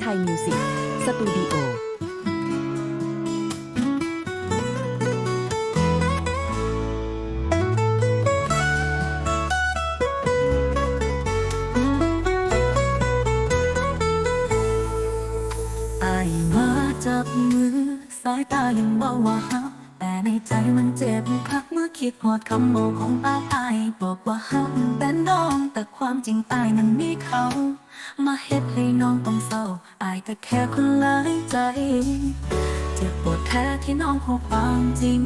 ไทยมิวสิกสตูดิโอจับมือสายตายังบอกว่าฮักแต่ในใจมันเจ็บคักเมื่อ คิดหอดคำบอกของอายอายบอกว่าฮักแต่น้องแต่ความจริงอายนั้นมีเขา มาเฮ็ดให้น้องต้องเศร้าอายก็แค่คนหลายใจเจ็บปวดแท้ที่น้องพบความจริง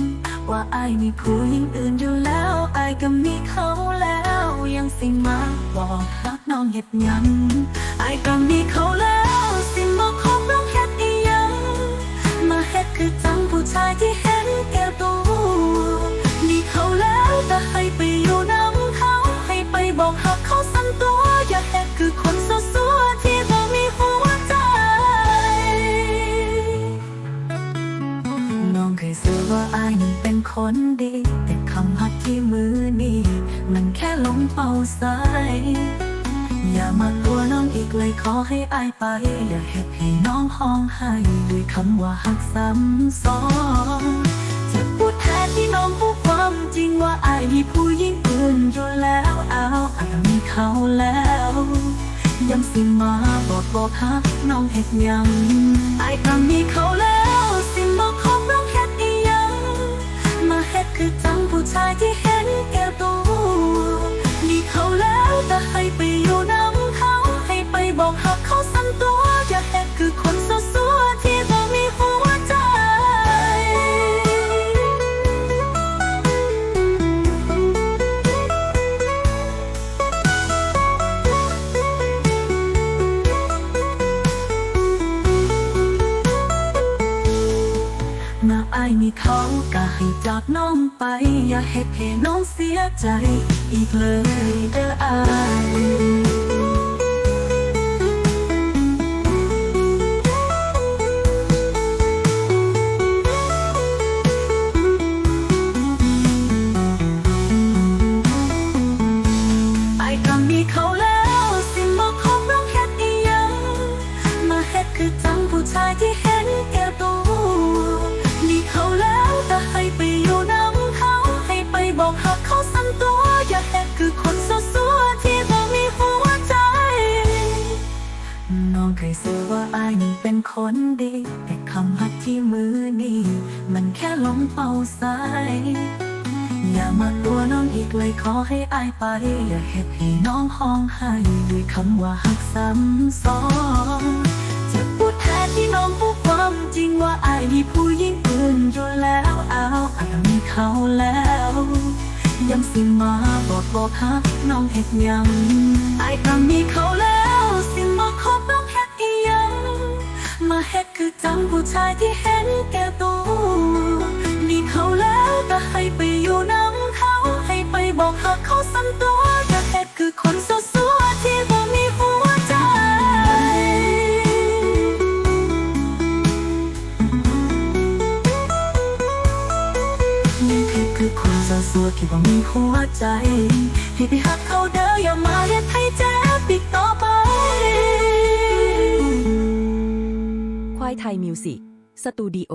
ว่าอายมีผู้หญิงอื่นอยู่แล้วอายก็มีเขาแล้วยังสิมาบอกรักน้องเฮ็ดยังอายก็มีเขาแล้วสิมาคบน้องเฮ็ดอียังมาเฮ็ดคือจังผู้ชายที่ สื่อว่าอายนั้นเป็นคนดี แต่คำหักที่มือนี้มันแค่ลมเป่าสายอย่ามากลัวน้องอีกเลยขอให้อายไป อย่าเฮ็ดให้น้องห้องไห้ด้วยคำว่าหักซ้ำซ้อนจะปวดแทนที่น้องพูดความจริงว่าอายมีผู้หญิงอื่นอยู่แล้วเอาอายมีเขาแล้ว ยังสิมาบอกบอกฮักน้องเฮ็ดยังอายก็มีเขาแล้ว ให้ไปอยู่น้ำเขา ให้ไปบอกหักเขาสั่นตัว อย่าเฮ็ดคือคนสัวๆที่บ่มีหัวใจ นาอายมีเขาก็ให้จากน้องไป อย่าเฮ็ดให้น้องเสียใจ อีกเลยเด้ออายไเป็นคนดี แต่คำหักที่มือนี้มันแค่ลมเป่าสาย อย่ามากลัวน้องอีกเลยขอให้อายไป อย่าเฮ็ดให้น้องห้องไห้ด้วยคำว่าหักซ้ำซ้อนจะปวดแทนที่น้องพูดความจริงว่าอายมีผู้หญิงอื่นอยู่แล้วเอาอายมีเขาแล้วยังสิมาบอกบอกฮักน้องเฮ็ดยังอายก็มีเขาแล้ว เฮ็ดคือจังผู้ชายที่เห็นแก่ตัวมีเขาแล้วแต่ให้ไปอยู่น้ำเขา ให้ไปบอกหักเขาสั่นตัวอย่เฮ็ดคือคนสัวๆที่บ่มีหัวใจ นี่คือคือคนสัวๆที่บ่มีหัวใจ ให้ไปหักเขาเด้ออย่ามาเฮ็ดให้เจ็บอีกต่อไป ยมิวสิกสตูดิโอ